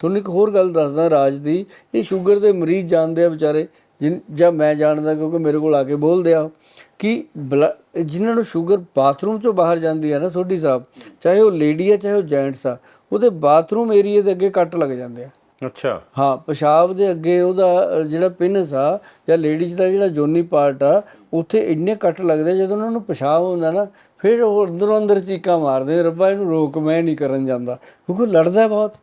ਤੁਹਾਨੂੰ ਇੱਕ ਹੋਰ ਗੱਲ ਦੱਸਦਾ ਰਾਜ ਦੀ ਇਹ ਸ਼ੂਗਰ ਦੇ ਮਰੀਜ਼ ਜਾਣਦੇ ਆ ਵਿਚਾਰੇ ਜਿਨ- ਜਾਂ ਮੈਂ ਜਾਣਦਾ ਕਿਉਂਕਿ ਮੇਰੇ ਕੋਲ ਆ ਕੇ ਬੋਲਦੇ ਆ ਕਿ ਜਿਨ੍ਹਾਂ ਨੂੰ ਸ਼ੂਗਰ ਬਾਥਰੂਮ ਚੋਂ ਬਾਹਰ ਜਾਂਦੀ ਹੈ ਨਾ ਸੋਢੀ ਸਾਹਿਬ ਚਾਹੇ ਉਹ ਲੇਡੀ ਆ ਚਾਹੇ ਉਹ ਜੈਂਟਸ ਆ ਉਹਦੇ ਬਾਥਰੂਮ ਏਰੀਆ ਦੇ ਅੱਗੇ ਕੱਟ ਲੱਗ ਜਾਂਦੇ ਆ। ਅੱਛਾ। ਹਾਂ ਪਿਸ਼ਾਬ ਦੇ ਅੱਗੇ ਉਹਦਾ ਜਿਹੜਾ ਪਿਨਸ ਆ ਜਾਂ ਲੇਡੀਜ਼ ਦਾ ਜਿਹੜਾ ਜੋਨੀ ਪਾਰਟ ਆ ਉੱਥੇ ਇੰਨੇ ਕੱਟ ਲੱਗਦੇ ਆ, ਜਦੋਂ ਉਹਨਾਂ ਨੂੰ ਪਿਸ਼ਾਬ ਹੁੰਦਾ ਨਾ ਫਿਰ ਉਹ ਅੰਦਰੋਂ ਅੰਦਰ ਚੀਕਾਂ ਮਾਰਦੇ ਆ, ਰੱਬਾ ਇਹਨੂੰ ਰੋਕ ਮੈਂ ਨਹੀਂ ਕਰਨ ਜਾਂਦਾ ਕਿਉਂਕਿ ਲੜਦਾ ਬਹੁਤ।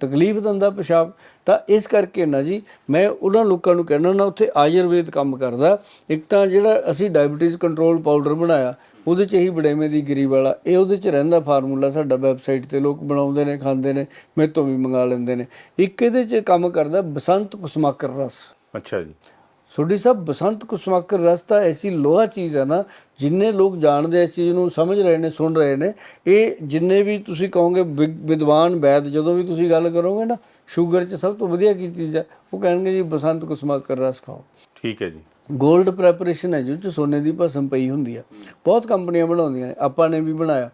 ਤਕਲੀਫ ਦਿੰਦਾ ਪਿਸ਼ਾਬ, ਤਾਂ ਇਸ ਕਰਕੇ ਨਾ ਜੀ, ਮੈਂ ਉਹਨਾਂ ਲੋਕਾਂ ਨੂੰ ਕਹਿਣਾ ਨਾ ਉੱਥੇ ਆਯੁਰਵੇਦ ਕੰਮ ਕਰਦਾ। ਇੱਕ ਤਾਂ ਜਿਹੜਾ ਅਸੀਂ ਡਾਇਬੀਟੀਜ਼ ਕੰਟਰੋਲ ਪਾਊਡਰ ਬਣਾਇਆ, ਉਹਦੇ ਚ ਹੀ ਬੜੇਵੇਂ ਦੀ ਗਿਰੀ ਵਾਲਾ, ਇਹ ਉਹਦੇ ਚ ਰਹਿੰਦਾ ਫਾਰਮੂਲਾ ਸਾਡਾ ਵੈਬਸਾਈਟ ਤੇ, ਲੋਕ ਬਣਾਉਂਦੇ ਨੇ, ਖਾਂਦੇ ਨੇ ਮੇਰੇ ਤੋਂ ਵੀ ਮੰਗਾ ਲੈਂਦੇ ਨੇ। ਇੱਕ ਇਹਦੇ ਚ ਕੰਮ ਕਰਦਾ ਬਸੰਤ ਕੁਸਮਾਕਰ ਰਸ। ਅੱਛਾ ਜੀ। ਸੋਢੀ ਸਾਹਿਬ ਬਸੰਤ ਕੁਸਮਾਕਰ ਰਸ ਤਾਂ ਐਸੀ ਲੋਹਾ ਚੀਜ਼ ਹੈ ਨਾ ਜਿੰਨੇ ਲੋਕ ਜਾਣਦੇ ਇਸ ਚੀਜ਼ ਨੂੰ ਸਮਝ ਰਹੇ ਨੇ ਸੁਣ ਰਹੇ ਨੇ ਇਹ ਜਿੰਨੇ ਵੀ ਤੁਸੀਂ ਕਹੋਗੇ ਵਿਦਵਾਨ ਵੈਦ ਜਦੋਂ ਵੀ ਤੁਸੀਂ ਗੱਲ ਕਰੋਗੇ ਨਾ ਸ਼ੂਗਰ 'ਚ ਸਭ ਤੋਂ ਵਧੀਆ ਕੀ ਚੀਜ਼ ਹੈ? ਉਹ ਕਹਿਣਗੇ ਜੀ ਬਸੰਤ ਕੁਸਮਾਕਰ ਰਸ ਖਾਓ। ਠੀਕ ਹੈ ਜੀ। 골ਡ ਪ੍ਰੈਪਰੇਸ਼ਨ ਹੈ ਜਿਹਦੇ 'ਚ ਸੋਨੇ ਦੀ ਭਸਮ ਪਈ ਹੁੰਦੀ ਆ ਬਹੁਤ ਕੰਪਨੀਆਂ ਬਣਾਉਂਦੀਆਂ ਨੇ ਆਪਾਂ ਨੇ ਵੀ ਬਣਾਇਆ।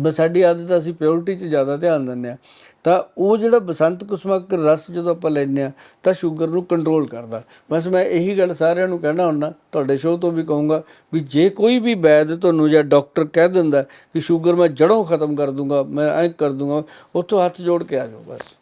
ਬਸ ਸਾਡੀ ਆਦਤ ਅਸੀਂ ਪਿਓਰਿਟੀ 'ਚ ਜ਼ਿਆਦਾ ਧਿਆਨ ਦਿੰਦੇ ਆ। ਤਾਂ ਉਹ ਜਿਹੜਾ ਬਸੰਤ ਕੁਸਮਕ ਰਸ ਜਦੋਂ ਆਪਾਂ ਲੈਂਦੇ ਆ, ਤਾਂ ਸ਼ੂਗਰ ਨੂੰ ਕੰਟਰੋਲ ਕਰਦਾ। ਬਸ ਮੈਂ ਇਹੀ ਗੱਲ ਸਾਰਿਆਂ ਨੂੰ ਕਹਿਣਾ ਹੁੰਦਾ, ਤੁਹਾਡੇ ਸ਼ੋਅ ਤੋਂ ਵੀ ਕਹੂੰਗਾ ਵੀ ਜੇ ਕੋਈ ਵੀ ਵੈਦ ਤੁਹਾਨੂੰ ਜਾਂ ਡਾਕਟਰ ਕਹਿ ਦਿੰਦਾ ਕਿ ਸ਼ੂਗਰ ਮੈਂ ਜੜੋਂ ਖਤਮ ਕਰ ਦੂੰਗਾ, ਮੈਂ ਐਂ ਕਰ ਦੂੰਗਾ, ਉੱਥੋਂ ਹੱਥ ਜੋੜ ਕੇ ਆ ਜਾਓ ਬਸ।